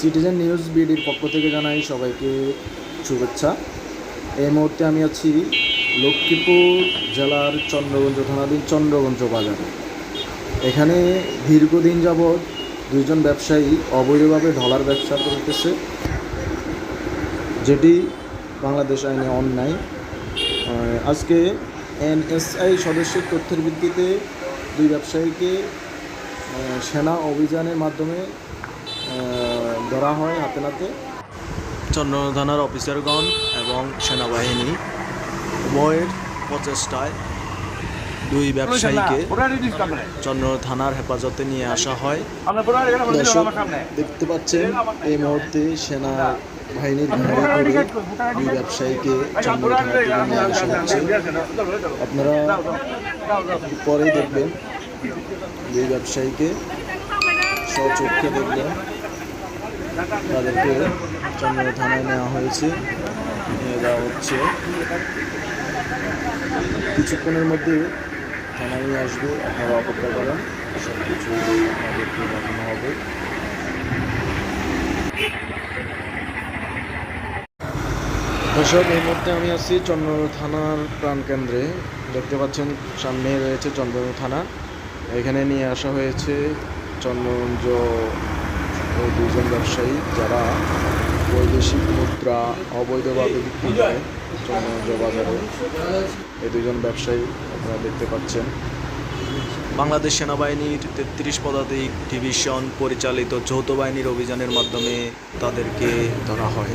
Citizen news বিডির পক্ষ থেকে জানাই সবাইকে শুভেচ্ছা। এই মুহূর্তে আমি আছি লক্ষ্মীপুর জেলার চন্দ্রগঞ্জ থানাধীন চন্দ্রগঞ্জ বাজারে। এখানে দীর্ঘদিন যাবৎ দুইজন ব্যবসায়ী অবৈধভাবে ঢলার ব্যবসা করতেছে, যেটি বাংলাদেশ আইনে অন্যায়। আজকে এনএসআই সদস্যের তথ্যের ভিত্তিতে দুই ব্যবসায়ীকে সেনা অভিযানের মাধ্যমে ধরা হয় হাতে নাতে। চন্দ্র থানার অফিসারগণ এবং সেনাবাহিনী উভয়ের প্রচেষ্টায় দুই ব্যবসায়ীকে চন্দ্র থানার হেফাজতে নিয়ে আসা হয়। দর্শক দেখতে পাচ্ছেন এই মুহূর্তে সেনা বাহিনীর গাড়ি করে দুই ব্যবসায়ীকে চন্দ্র থানার দিকে নিয়ে আসা হচ্ছে। আপনারা পরে দেখবেন দুই ব্যবসায়ীকে স্বচক্ষে দেখবেন। তাদেরকে চন্দ্র থানায় নেওয়া হয়েছে। নিয়ে যাওয়া হচ্ছে। কিছুক্ষণের মধ্যে থানায় নিয়ে আসবে, আপনারা অপেক্ষা করেন। সব কিছু দেখানো হবে। দর্শক, এই মুহূর্তে আমি আছি চন্দ্র থানার প্রাণকেন্দ্রে দেখতে পাচ্ছেন, সামনে রয়েছে চন্দ্র থানা। এখানে নিয়ে আসা হয়েছে চন্দ্রগঞ্জ ও দুজন ব্যবসায়ী যারা বৈদেশিক মুদ্রা অবৈধভাবে বিক্রি করে চন্দ্রগঞ্জ বাজারে এই দুজন ব্যবসায়ী আপনারা দেখতে পাচ্ছেন। বাংলাদেশ সেনাবাহিনীর তেত্রিশ পদাতিক ডিভিশন পরিচালিত যৌথ বাহিনীর অভিযানের মাধ্যমে তাদেরকে ধরা হয়।